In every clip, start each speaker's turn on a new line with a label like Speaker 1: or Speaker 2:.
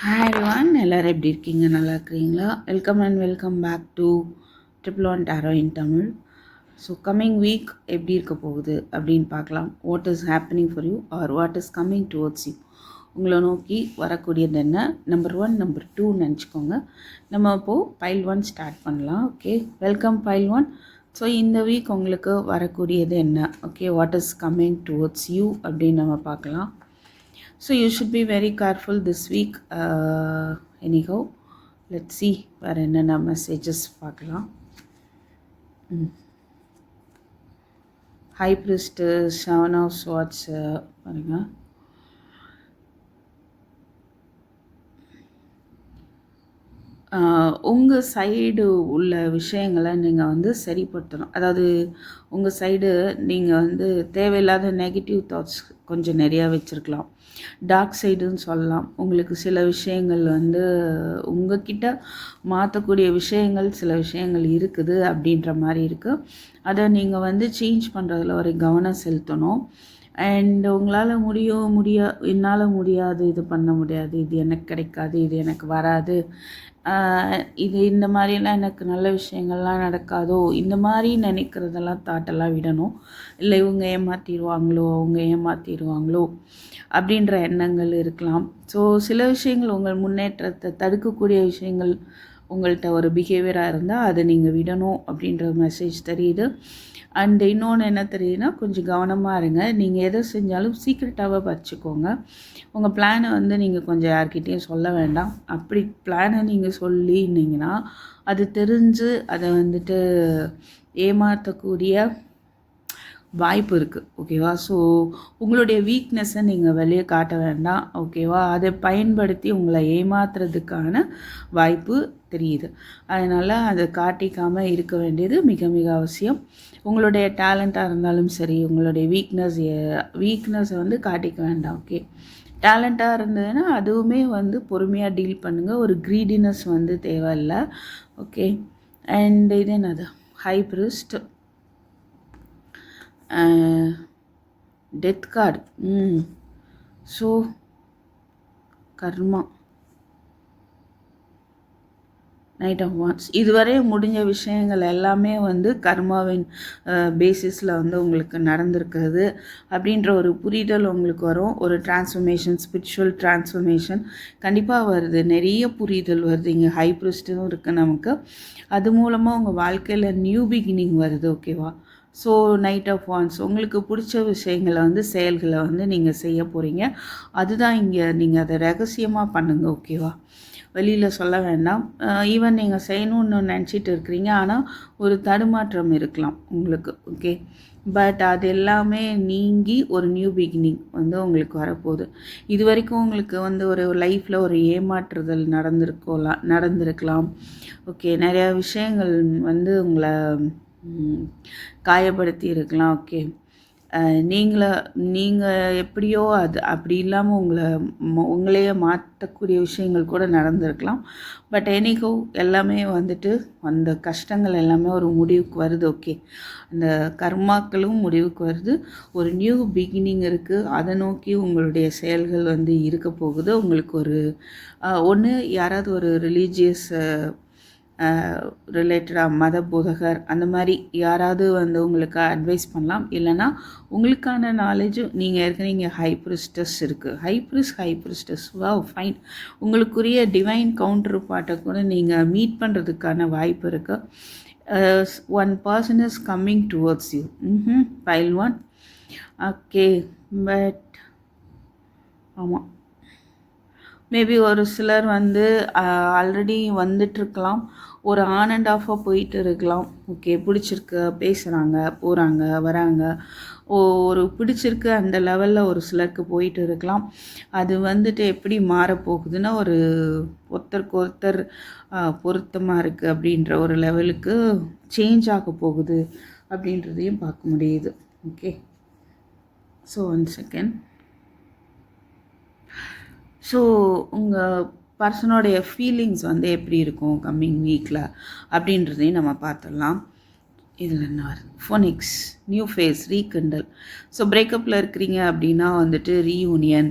Speaker 1: Hi எல்லோரும் எப்படி இருக்கீங்க? நல்லா இருக்கிறீங்களா? Welcome and welcome back to triple one tarot in Tamil so coming week எப்படி இருக்க போகுது அப்படின்னு பார்க்கலாம். What is happening for you or what is coming towards you உங்களை நோக்கி வரக்கூடியது என்ன? நம்பர் ஒன் நம்பர் டூ நினச்சிக்கோங்க. நம்ம இப்போது பைல் ஒன் ஸ்டார்ட் பண்ணலாம் okay welcome pile one so இந்த வீக் உங்களுக்கு வரக்கூடியது என்ன? Okay what is coming towards you அப்படின்னு நம்ம பார்க்கலாம். So you should be very careful this week anyhow let see வேறு என்னென்ன மெசேஜஸ் பார்க்கலாம். High priest seven of swords பாருங்கள் உங்கள் சைடு உள்ள விஷயங்களை நீங்கள் வந்து சரிப்படுத்தணும். அதாவது உங்கள் சைடு நீங்கள் வந்து தேவையில்லாத நெகட்டிவ் தாட்ஸ் கொஞ்சம் நிறையா வச்சுருக்கலாம். டார்க் சைடுன்னு சொல்லலாம். உங்களுக்கு சில விஷயங்கள் வந்து உங்ககிட்ட மாற்றக்கூடிய விஷயங்கள் சில விஷயங்கள் இருக்குது அப்படின்ற மாதிரி இருக்குது அதை நீங்கள் வந்து சேஞ்ச் பண்ணுறதுல ஒரு கவனம் செலுத்தணும். அண்ட் உங்களால் முடியும் முடியா என்னால் முடியாது இது பண்ண முடியாது இது எனக்கு கிடைக்காது இது எனக்கு வராது இது இந்த மாதிரிலாம் எனக்கு நல்ல விஷயங்கள்லாம் நடக்காதோ இந்த மாதிரி நினைக்கிறதெல்லாம் தாட்டெல்லாம் விடணும். இல்லை இவங்க ஏமாற்றிடுவாங்களோ அவங்க ஏமாற்றிடுவாங்களோ அப்படின்ற எண்ணங்கள் இருக்கலாம். ஸோ சில விஷயங்கள் உங்கள் முன்னேற்றத்தை தடுக்கக்கூடிய விஷயங்கள் உங்கள்கிட்ட ஒரு பிஹேவியராக இருந்தால் அதை நீங்கள் விடணும் அப்படின்ற மெசேஜ் தெரியுது. அண்ட் இன்னொன்று என்ன தெரியுதுன்னா கொஞ்சம் கவனமாக இருங்க. நீங்கள் எதை செஞ்சாலும் சீக்ரெட்டாகவே வச்சுக்கோங்க. உங்கள் பிளானை வந்து நீங்கள் கொஞ்சம் யார்கிட்டேயும் சொல்ல வேண்டாம். அப்படி பிளானை நீங்கள் சொல்லினீங்கன்னா அது தெரிஞ்சு அதை வந்துட்டு ஏமாற்றக்கூடிய வாய்ப்பு இருக்குது ஓகேவா ஸோ உங்களுடைய வீக்னஸை நீங்கள் வெளியே காட்ட வேண்டாம் ஓகேவா அதை பயன்படுத்தி உங்களை ஏமாத்துறதுக்கான வாய்ப்பு தெரியுது. அதனால் அதை காட்டிக்காமல் இருக்க வேண்டியது மிக மிக அவசியம். உங்களுடைய டேலண்ட்டாக இருந்தாலும் சரி உங்களுடைய வீக்னஸ் வீக்னஸை வந்து காட்டிக்க வேண்டாம் ஓகே டேலண்ட்டாக இருந்ததுன்னா அதுவுமே வந்து பொறுமையாக டீல் பண்ணுங்கள் ஒரு க்ரீடினஸ் வந்து தேவையில்லை ஓகே அண்ட் இது என்னது? ஹைப்ரிஸ்ட் டெத் கார்டு ம். So karma. Knight of wands இதுவரை முடிஞ்ச விஷயங்கள் எல்லாமே வந்து கர்மாவின் பேசிஸில் வந்து உங்களுக்கு நடந்திருக்கிறது. அப்படின்ற ஒரு புரிதல் உங்களுக்கு வரும். ஒரு டிரான்ஸ்ஃபர்மேஷன் ஸ்பிரிச்சுவல் டிரான்ஸ்ஃபர்மேஷன் கண்டிப்பாக வருது. நிறைய புரிதல் வருது. இங்கே ஹைப்ரிஸ்ட்டும் இருக்குது நமக்கு. அது மூலமாக உங்கள் வாழ்க்கையில் நியூ பிகினிங் வருது ஓகேவா ஸோ நைட் ஆஃப் ஒன்ஸ் உங்களுக்கு பிடிச்ச விஷயங்களை வந்து செயல்களை வந்து நீங்கள் செய்ய போகிறீங்க அதுதான் இங்கே நீங்கள் அதை ரகசியமாக பண்ணுங்கள் ஓகேவா வெளியில் சொல்ல வேண்டாம். ஈவன் நீங்கள் செய்யணும்னு நினச்சிட்டு இருக்கிறீங்க ஆனால் ஒரு தடுமாற்றம் இருக்கலாம் உங்களுக்கு ஓகே பட் அது எல்லாமே நீங்கி ஒரு நியூ பிகினிங் வந்து உங்களுக்கு வரப்போகுது. இது வரைக்கும் உங்களுக்கு வந்து ஒரு லைஃப்பில் ஒரு ஏமாற்றுதல் நடந்திருக்கலாம் நடந்திருக்கலாம் ஓகே நிறையா விஷயங்கள் வந்து உங்களை காயப்படுத்தி இருக்கலாம். ஓகே. நீங்கள நீங்கள் எப்படியோ அது அப்படி இல்லாமல் உங்களை உங்களையே மாற்றக்கூடிய விஷயங்கள் கூட நடந்திருக்கலாம். பட் எனிகோ எல்லாமே வந்துட்டு அந்த கஷ்டங்கள் எல்லாமே ஒரு முடிவுக்கு வருது. ஓகே. அந்த கர்மாக்களும் முடிவுக்கு வருது. ஒரு நியூ பிகினிங் இருக்குது அதை நோக்கி உங்களுடைய செயல்கள் வந்து இருக்க போகுது. உங்களுக்கு ஒரு ஒன்று யாராவது ஒரு ரிலீஜியஸ் ரிலேட்டடாக மத போதகர் அந்த மாதிரி யாராவது வந்து உங்களுக்கு அட்வைஸ் பண்ணலாம். இல்லைனா உங்களுக்கான நாலேஜும் நீங்கள் ஏற்கனவே இங்கே ஹைப்ரிஸ்டஸ் இருக்குது ஹைப்ரிஸ் ஹைப்ரிஸ்டஸ் வா ஃபைன் உங்களுக்குரிய டிவைன் கவுண்டர் பாட்டை கூட நீங்கள் மீட் பண்ணுறதுக்கான வாய்ப்பு இருக்குது one person is coming towards you ம் ஃபைல் ஒன் ஓகே பட் ஆமாம் மேபி ஒரு சிலர் வந்து ஆல்ரெடி வந்துட்டுருக்கலாம். ஒரு ஆன் அண்ட் ஆஃபாக போயிட்டு இருக்கலாம் ஓகே பிடிச்சிருக்கு பேசுகிறாங்க போகிறாங்க வராங்க. ஒரு பிடிச்சிருக்கு அந்த லெவலில் ஒரு சிலருக்கு போயிட்டு இருக்கலாம் அது வந்துட்டு எப்படி மாறப்போகுதுன்னா ஒரு ஒருத்தருக்கு ஒருத்தர் பொருத்தமாக இருக்குது அப்படின்ற ஒரு லெவலுக்கு சேஞ்ச் ஆக போகுது அப்படின்றதையும் பார்க்க முடியுது. Okay so one second so உங்கள் பர்சனோடைய ஃபீலிங்ஸ் வந்து எப்படி இருக்கும் கம்மிங் வீக்கில் அப்படின்றதையும் நம்ம பார்த்துடலாம். இதில் என்ன வருது? Phoenix new phase rekindle so பிரேக்கப்பில் இருக்கிறீங்க அப்படின்னா வந்துட்டு ரீயூனியன்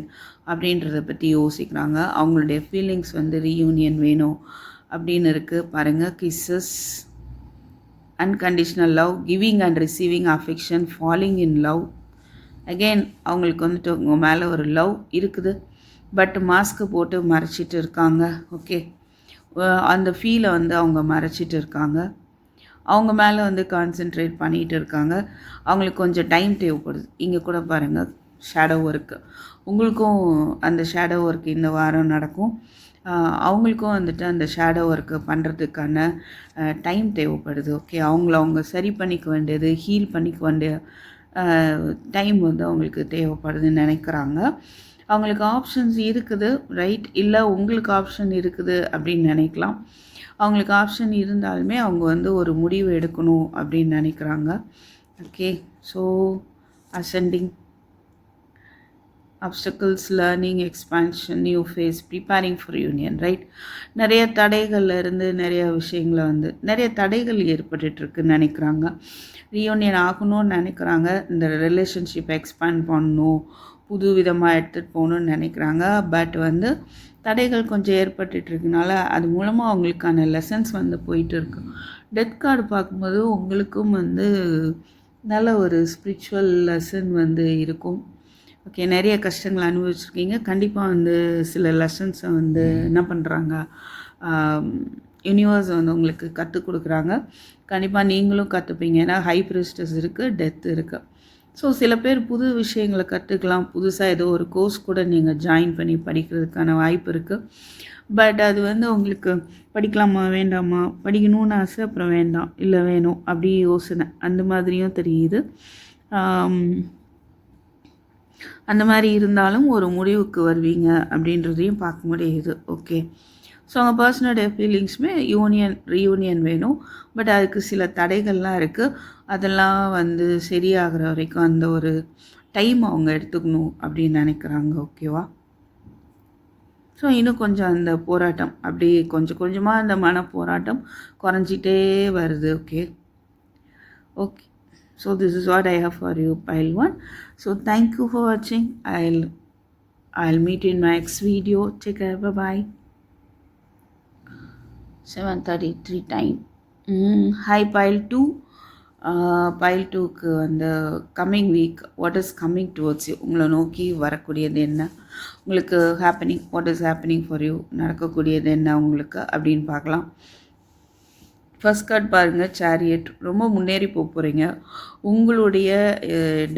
Speaker 1: அப்படின்றத பற்றி யோசிக்கிறாங்க. அவங்களுடைய ஃபீலிங்ஸ் வந்து ரீயூனியன் வேணும் அப்படின்னு இருக்குது பாருங்கள் kisses unconditional love giving and receiving affection falling in love again அவங்களுக்கு வந்துட்டு உங்கள் மேலே ஒரு லவ் இருக்குது. பட் மாஸ்க்கு போட்டு மறைச்சிட்டு இருக்காங்க ஓகே அந்த ஃபீலை வந்து அவங்க மறைச்சிட்டு இருக்காங்க. அவங்க மேலே வந்து கான்சென்ட்ரேட் பண்ணிகிட்டு இருக்காங்க. அவங்களுக்கு கொஞ்சம் டைம் தேவைப்படுது. இங்கே கூட பாருங்கள் ஷேடோ ஒர்க்கு உங்களுக்கும் அந்த ஷேடோ ஒர்க் இந்த வாரம் நடக்கும். அவங்களுக்கும் வந்துட்டு அந்த ஷேடோ ஒர்க்கு பண்ணுறதுக்கான டைம் தேவைப்படுது ஓகே அவங்கள அவங்க சரி பண்ணிக்க வேண்டியது ஹீல் பண்ணிக்க வேண்டிய டைம் வந்து அவங்களுக்கு தேவைப்படுதுன்னு நினைக்கிறாங்க. அவங்களுக்கு ஆப்ஷன்ஸ் இருக்குது ரைட் இல்லை உங்களுக்கு ஆப்ஷன் இருக்குது அப்படின்னு நினைக்கலாம். அவங்களுக்கு ஆப்ஷன் இருந்தாலுமே அவங்க வந்து ஒரு முடிவு எடுக்கணும் அப்படின்னு நினைக்கிறாங்க. Okay so ascending obstacles learning expansion new phase preparing for union right நிறைய தடைகள்ல இருந்து நிறைய விஷயங்களை வந்து நிறைய தடைகள் ஏற்பட்டுருக்குன்னு நினைக்கிறாங்க. ரீயூனியன் ஆகணும்னு நினைக்கிறாங்க. இந்த ரிலேஷன்ஷிப் எக்ஸ்பேண்ட் பண்ணணும். புது விதமாக எடுத்துகிட்டு போகணுன்னு நினைக்கிறாங்க. பட் வந்து தடைகள் கொஞ்சம் ஏற்பட்டுருக்கனால அது மூலமாக அவங்களுக்கான லெசன்ஸ் வந்து போயிட்டு இருக்கு டெத் கார்டு பார்க்கும்போது உங்களுக்கும் வந்து நல்ல ஒரு ஸ்பிரிச்சுவல் லெசன் வந்து இருக்கும். ஓகே நிறைய கஷ்டங்களை அனுபவிச்சிருக்கீங்க. கண்டிப்பாக வந்து சில லெசன்ஸை வந்து என்ன பண்ணுறாங்க யூனிவர்ஸ் வந்து உங்களுக்கு கற்றுக் கொடுக்குறாங்க. கண்டிப்பாக நீங்களும் கற்றுப்பீங்க ஏன்னா ஹை ப்ரிஸ்டஸ் இருக்குது டெத் இருக்குது ஸோ சில பேர் புது விஷயங்களை கற்றுக்கலாம். புதுசாக ஏதோ ஒரு கோர்ஸ் கூட நீங்கள் ஜாயின் பண்ணி படிக்கிறதுக்கான வாய்ப்பு இருக்குது பட் அது வந்து உங்களுக்கு படிக்கலாமா வேண்டாமா? படிக்கணும்னு ஆசை அப்புறம் வேண்டாம். இல்லை வேணும். அப்படி யோசனை. அந்த மாதிரியும் தெரியுது. அந்த மாதிரி இருந்தாலும் ஒரு முடிவுக்கு வருவீங்க அப்படின்றதையும் பார்க்க முடியுது ஓகே ஸோ அவங்க பர்சனோடைய ஃபீலிங்ஸுமே யூனியன் ரீயூனியன் வேணும். பட் அதுக்கு சில தடைகள்லாம் இருக்குது அதெல்லாம் வந்து சரியாகிற வரைக்கும் அந்த ஒரு டைம் அவங்க எடுத்துக்கணும் அப்படின்னு நினைக்கிறாங்க. ஓகேவா ஸோ இன்னும் கொஞ்சம் அந்த போராட்டம். அப்படி கொஞ்சம் கொஞ்சமாக அந்த மன போராட்டம் குறைஞ்சிட்டே வருது. Okay okay so this is what I have for you pile one so thank you for வாட்சிங் I i'll i'll meet you in my next video. Take care. Bye bye 7:33 time. Mm, hi pile 2 pile டூக்கு அந்த coming week what is coming towards you உங்களை நோக்கி வரக்கூடியது என்ன? உங்களுக்கு happening what is happening for you நடக்கக்கூடியது என்ன உங்களுக்கு? அப்படின்னு பார்க்கலாம். ஃபஸ்ட் கார்ட் பாருங்கள் சேரியட் ரொம்ப முன்னேறி போக போகிறீங்க உங்களுடைய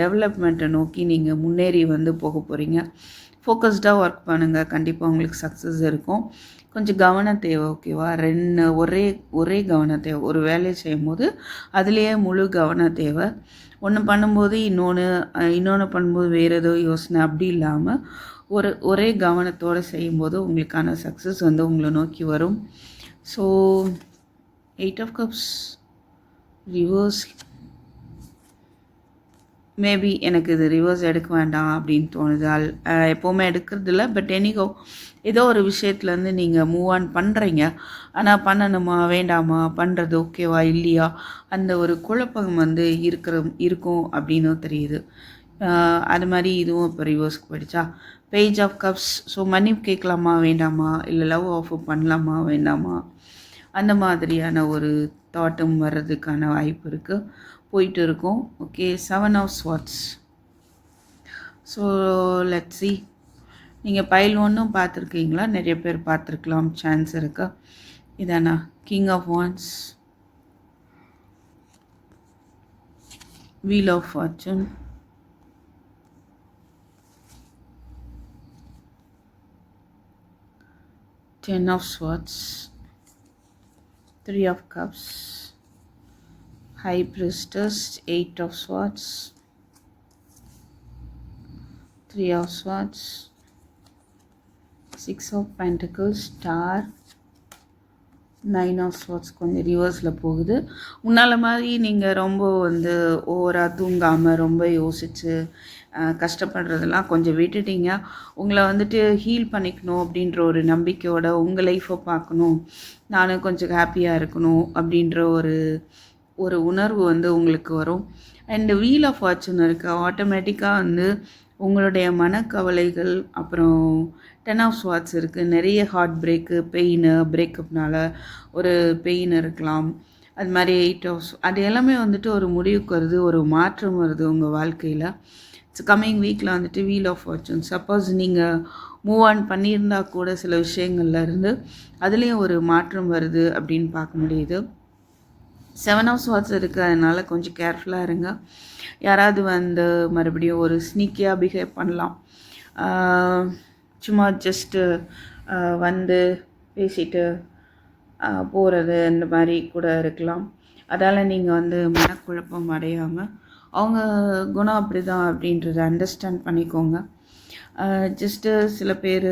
Speaker 1: டெவலப்மெண்ட்டை நோக்கி நீங்கள் முன்னேறி வந்து போக போகிறீங்க ஃபோக்கஸ்டாக ஒர்க் பண்ணுங்கள் கண்டிப்பாக உங்களுக்கு சக்ஸஸ் இருக்கும். கொஞ்சம் கவனம் தேவை ஓகேவா ரெண்டு ஒரே ஒரே கவனம் தேவை. ஒரு வேலையை செய்யும்போது அதுலேயே முழு கவனம் தேவை. ஒன்று பண்ணும்போது இன்னொன்று இன்னொன்று பண்ணும்போது வேறு ஏதோ யோசனை. அப்படி இல்லாமல் ஒரு ஒரே கவனத்தோடு செய்யும்போது உங்களுக்கான சக்ஸஸ் வந்து உங்களை நோக்கி வரும். So eight of cups reverse maybe எனக்கு இது ரிவர்ஸ் எடுக்க வேண்டாம் அப்படின்னு தோணுது. அல் எப்போவுமே எடுக்கிறது இல்லை பட் எனிகோ ஏதோ ஒரு விஷயத்துலேருந்து நீங்கள் மூவ் ஆன் பண்ணுறீங்க ஆனால் பண்ணணுமா வேண்டாமா பண்ணுறது ஓகேவா இல்லையா? அந்த ஒரு குழப்பம் வந்து இருக்கிற இருக்கும் அப்படின்னும் தெரியுது. அது மாதிரி இதுவும் இப்போ ரிவர்ஸ்க்கு போயிடுச்சா? Page of cups so money கேட்கலாமா வேண்டாமா? இல்லை லவ் ஆஃபர் பண்ணலாமா வேண்டாமா? அந்த மாதிரியான ஒரு தாட்டும் வர்றதுக்கான வாய்ப்பு இருக்குது போயிட்டு இருக்கும். Okay seven of swords so let's see நீங்கள் பைல் ஒன்றும் பார்த்துருக்கீங்களா? நிறைய பேர் பார்த்துருக்கலாம். சான்ஸ் இருக்கா. இதானா? King of wands wheel of fortune ten of swords Three of Cups, High Priestess, Eight of Swords, Three of Swords, six of Pentacles, star nine of swords கொஞ்சம் ரிவர்ஸில் போகுது. உன்னால் மாதிரி நீங்கள் ரொம்ப வந்து ஓவராக தூங்காமல் ரொம்ப யோசித்து கஷ்டப்படுறதெல்லாம் கொஞ்சம் விட்டுட்டீங்க. உங்களை வந்துட்டு ஹீல் பண்ணிக்கணும் அப்படின்ற ஒரு நம்பிக்கையோட உங்கள் லைஃப்பை பார்க்கணும். நானும் கொஞ்சம் ஹாப்பியாக இருக்கணும் அப்படின்ற ஒரு ஒரு உணர்வு வந்து உங்களுக்கு வரும். அண்டு வீல் ஆஃப் ஃபார்ச்சூன் இருக்குது ஆட்டோமேட்டிக்காக வந்து உங்களுடைய மனக்கவலைகள் அப்புறம் டென் ஆஃப் ஸ்வாட்ஸ் இருக்குது நிறைய ஹார்ட் பிரேக்கு பெயின் பிரேக்கப்னால ஒரு பெயின் இருக்கலாம். அது மாதிரி எயிட் ஆஃப் அது எல்லாமே வந்துட்டு ஒரு முடிவுக்கு வருது ஒரு மாற்றம் வருது உங்கள் வாழ்க்கையில். இட்ஸ் கம்மிங் வீக்கில் வந்துட்டு வீல் ஆஃப் ஃபார்ச்சூன் சப்போஸ் நீங்கள் மூவ் ஆன் பண்ணியிருந்தா கூட சில விஷயங்கள்ல இருந்து அதுலேயும் ஒரு மாற்றம் வருது அப்படின்னு பார்க்க முடியுது. செவன் ஆஃப் ஸ்வாட்ஸ் இருக்குது அதனால் கொஞ்சம் கேர்ஃபுல்லாக இருங்க. யாராவது வந்து மறுபடியும் ஒரு ஸ்னீக்கியாக பிஹேவ் பண்ணலாம். சும்மா ஜஸ்ட்டு வந்து பேசிட்டு போகிறது இந்த மாதிரி கூட இருக்கலாம். அதால் நீங்கள் வந்து மனக்குழப்பம் அடையாமல் அவங்க குணம் அப்படி தான் அப்படின்றத அண்டர்ஸ்டாண்ட் பண்ணிக்கோங்க. ஜஸ்ட்டு சில பேர்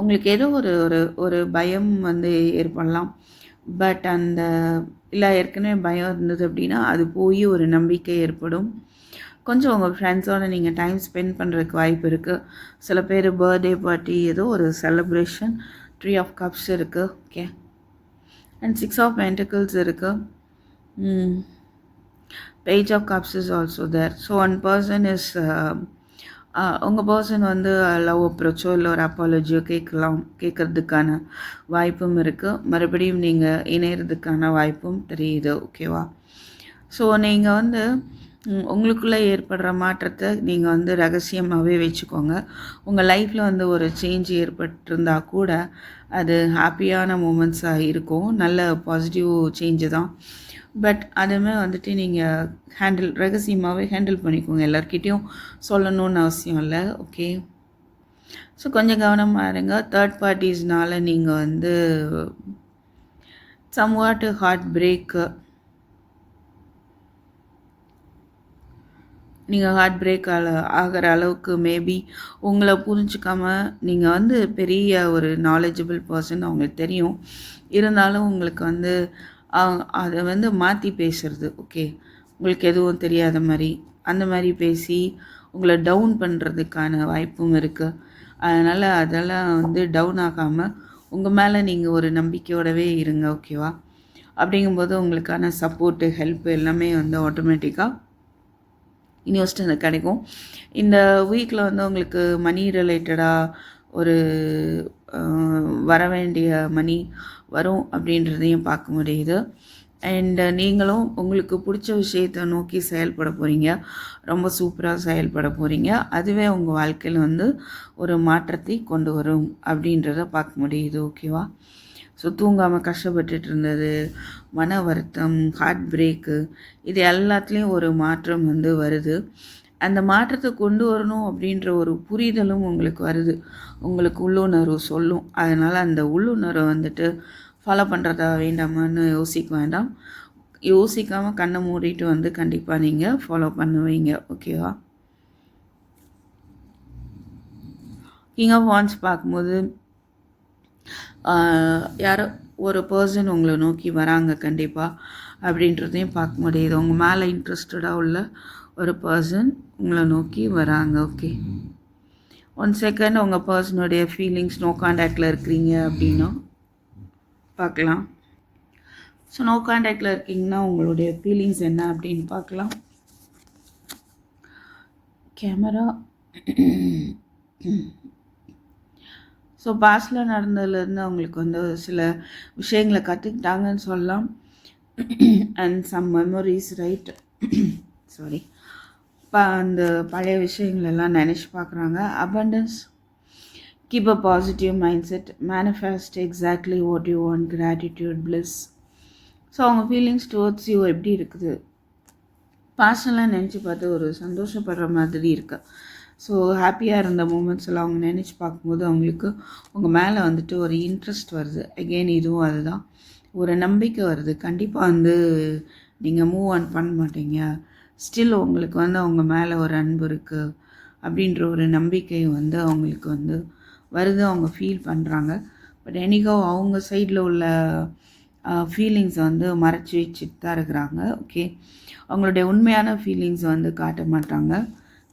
Speaker 1: உங்களுக்கு ஏதோ ஒரு ஒரு ஒரு பயம் வந்து ஏற்படலாம். பட் அந்த இல்லை ஏற்கனவே பயம் இருந்தது அப்படின்னா அது போய் ஒரு நம்பிக்கை ஏற்படும். கொஞ்சம் உங்கள் ஃப்ரெண்ட்ஸோட நீங்கள் டைம் ஸ்பெண்ட் பண்ணுறதுக்கு வாய்ப்பு இருக்குது சில பேர் பர்த்டே பார்ட்டி ஏதோ ஒரு செலப்ரேஷன் த்ரீ ஆஃப் கப்ஸ் இருக்குது okay and six of pentacles இருக்குது page of cups is also there so one person is உங்கள் பர்சன் வந்து லவ் அப்ரோச்சோ இல்லை ஒரு அப்பாலஜியோ கேட்கலாம் கேட்குறதுக்கான வாய்ப்பும் இருக்குது மறுபடியும் நீங்கள் இணையிறதுக்கான வாய்ப்பும் தெரியுது. ஓகேவா ஸோ நீங்கள் வந்து உங்களுக்குள்ளே ஏற்படுற மாற்றத்தை நீங்கள் வந்து ரகசியமாகவே வச்சுக்கோங்க. உங்கள் லைஃப்பில் வந்து ஒரு சேஞ்ச் ஏற்பட்டிருந்தா கூட அது ஹாப்பியான மூமெண்ட்ஸாக இருக்கும். நல்ல பாசிட்டிவ் சேஞ்சு தான். பட் அதுவுமே வந்துட்டு நீங்கள் ஹேண்டில் ரகசியமாகவே ஹேண்டில் பண்ணிக்கோங்க. எல்லார்கிட்டேயும் சொல்லணும்னு அவசியம் இல்லை. ஓகே ஸோ கொஞ்சம் கவனமாக இருங்க. தேர்ட் பார்ட்டிஸ்னால் நீங்கள் வந்து சம்வாட் ஹார்ட் பிரேக்கு நீங்கள் ஹார்ட் பிரேக் ஆல ஆகிற அளவுக்கு மேபி உங்களை புரிஞ்சுக்காமல் நீங்கள் வந்து பெரிய ஒரு நாலேஜபிள் பர்சன் அவங்களுக்கு தெரியும். இருந்தாலும் உங்களுக்கு வந்து அதை வந்து மாற்றி பேசுறது ஓகே உங்களுக்கு எதுவும் தெரியாத மாதிரி. அந்த மாதிரி பேசி உங்களை டவுன் பண்ணுறதுக்கான வாய்ப்பும் இருக்குது அதனால் அதெல்லாம் வந்து டவுன் ஆகாமல் உங்கள் மேலே நீங்கள் ஒரு நம்பிக்கையோடவே இருங்க ஓகேவா அப்படிங்கும்போது உங்களுக்கான சப்போர்ட்டு ஹெல்ப் எல்லாமே வந்து ஆட்டோமேட்டிக்காக இன்வெஸ்ட் எனக்கு கிடைக்கும். இந்த வீக்கில் வந்து உங்களுக்கு மணி ரிலேட்டடாக ஒரு வர வேண்டிய மணி வரும் அப்படின்றதையும் பார்க்க முடியுது. அண்ட் நீங்களும் உங்களுக்கு பிடிச்ச விஷயத்தை நோக்கி செயல்பட போகிறீங்க ரொம்ப சூப்பராக செயல்பட போகிறீங்க அதுவே உங்கள் வாழ்க்கையில் வந்து ஒரு மாற்றத்தை கொண்டு வரும் அப்படின்றத பார்க்க முடியுது. ஓகேவா ஸோ தூங்காமல் கஷ்டப்பட்டுட்டு இருந்தது மன வருத்தம் ஹார்ட் பிரேக்கு இது எல்லாத்துலேயும் ஒரு மாற்றம் வந்து வருது. அந்த மாற்றத்தை கொண்டு வரணும் அப்படின்ற ஒரு புரிதலும் உங்களுக்கு வருது. உங்களுக்கு உள்ளுணர்வு சொல்லும். அதனால் அந்த உள்ளுணர்வை வந்துட்டு ஃபாலோ பண்ணுறதா வேண்டாமான்னு யோசிக்க வேண்டாம். யோசிக்காமல் கண்ணை மூடிட்டு வந்து கண்டிப்பாக நீங்கள் ஃபாலோ பண்ணுவீங்க ஓகேவா கிங் ஆஃப் வான்ஸ் பார்க்கும்போது யாரோ ஒரு பர்சன் உங்களை நோக்கி வராங்க கண்டிப்பாக அப்படின்றதையும் பார்க்க முடியுது. உங்கள் மேலே இன்ட்ரெஸ்டடாக உள்ள ஒரு பர்சன் உங்களை நோக்கி வராங்க. ஓகே ஒன் செகண்ட் உங்கள் பர்சனுடைய ஃபீலிங்ஸ் நோ காண்டாக்டில் இருக்கிறீங்க அப்படின்னா பார்க்கலாம். ஸோ நோ காண்டாக்டில் இருக்கீங்கன்னா உங்களுடைய ஃபீலிங்ஸ் என்ன அப்படின்னு பார்க்கலாம். கேமரா ஸோ பாஸ்டில் நடந்ததுலேருந்து அவங்களுக்கு வந்து சில விஷயங்களை கற்றுக்கிட்டாங்கன்னு சொல்லலாம். And some memories right sorry இப்போ அந்த பழைய விஷயங்களெல்லாம் நினச்சி பார்க்குறாங்க. Abundance keep a positive mindset manifest exactly what you want. Gratitude plus so அவங்க ஃபீலிங்ஸ் டுவர்ட்ஸ் யூ எப்படி இருக்குது? பாஸ்டெல்லாம் நினச்சி பார்த்து ஒரு சந்தோஷப்படுற மாதிரி இருக்குது ஸோ ஹாப்பியாக இருந்த மூமெண்ட்ஸ் எல்லாம் அவங்க நினச்சி பார்க்கும்போது அவங்களுக்கு உங்கள் மேலே வந்துட்டு ஒரு இன்ட்ரெஸ்ட் வருது. அகெயின் இதுவும் அதுதான். ஒரு நம்பிக்கை வருது. கண்டிப்பாக வந்து நீங்கள் மூவ் ஆன் பண்ண மாட்டீங்க. ஸ்டில் உங்களுக்கு வந்து அவங்க மேலே ஒரு அன்பு இருக்குது அப்படின்ற ஒரு நம்பிக்கை வந்து அவங்களுக்கு வந்து வருது. அவங்க ஃபீல் பண்ணுறாங்க பட் எனிகோ அவங்க சைடில் உள்ள ஃபீலிங்ஸை வந்து மறைச்சி வச்சுட்டு தான் இருக்கிறாங்க. ஓகே அவங்களுடைய உண்மையான ஃபீலிங்ஸ் வந்து காட்ட மாட்டாங்க.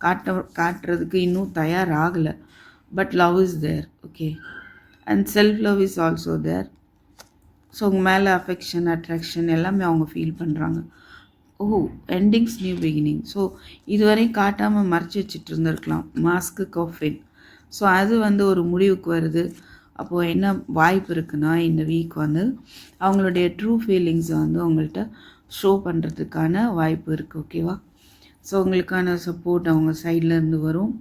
Speaker 1: காட்ட காட்டுறதுக்கு இன்னும் தயாராகலை. But love is there okay and self love is also there so உங்கள் மேலே அஃபெக்ஷன் அட்ராக்ஷன் எல்லாமே அவங்க ஃபீல் பண்ணுறாங்க oh endings new beginning so இதுவரையும் காட்டாமல் மறைச்சி வச்சுட்டு இருந்திருக்கலாம். மாஸ்க்கு கஃபின் ஸோ அது வந்து ஒரு முடிவுக்கு வருது. அப்போது என்ன வாய்ப்பு இருக்குன்னா இந்த வீக் வந்து அவங்களுடைய ட்ரூ ஃபீலிங்ஸை வந்து உங்கள்கிட்ட ஷோ பண்ணுறதுக்கான வாய்ப்பு இருக்குது ஓகேவா ஸோ உங்களுக்கான சப்போர்ட் அவங்க சைட்லேருந்து வரும்.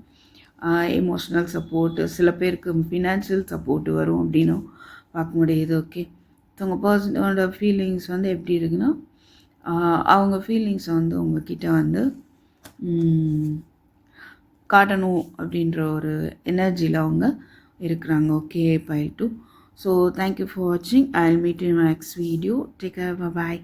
Speaker 1: எமோஷ்னல் சப்போர்ட்டு சில பேருக்கு ஃபினான்ஷியல் சப்போர்ட் வரும் அப்படின்னும் பார்க்க முடியுது. ஓகே ஸோ உங்கள் பர்சனோட ஃபீலிங்ஸ் வந்து எப்படி இருக்குன்னா அவங்க ஃபீலிங்ஸை வந்து உங்ககிட்ட வந்து காட்டணும் அப்படின்ற ஒரு எனர்ஜியில் அவங்க இருக்கிறாங்க. Okay bye too so thank you for வாட்சிங் I will meet in next video take care bye